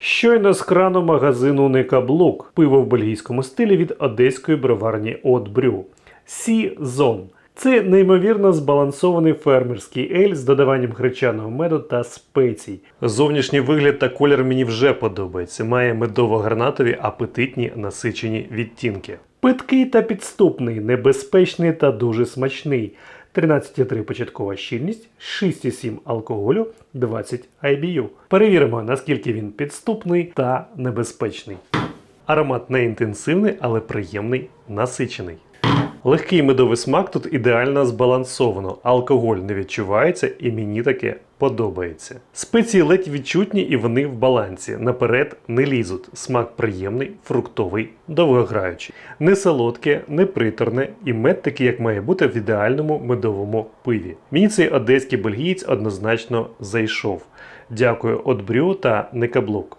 Щойно з крану магазину не каблук. Пиво в бельгійському стилі від одеської броварні От Брю. Сі Зон. Це неймовірно збалансований фермерський ель з додаванням гречаного меду та спецій. Зовнішній вигляд та колір мені вже подобається. Має медово-гранатові апетитні насичені відтінки. Питкий та підступний, небезпечний та дуже смачний. 13,3 початкова щільність, 6,7 алкоголю, 20 IBU. Перевіримо, наскільки він підступний та небезпечний. Аромат не інтенсивний, але приємний, насичений. Легкий медовий смак тут ідеально збалансовано, алкоголь не відчувається і мені таке подобається. Спеції ледь відчутні і вони в балансі. Наперед не лізуть. Смак приємний, фруктовий, довгограючий. Не солодке, не приторне і мед такий, як має бути в ідеальному медовому пиві. Мені цей одеський бельгієць однозначно зайшов. Дякую от Брю та Некаблук.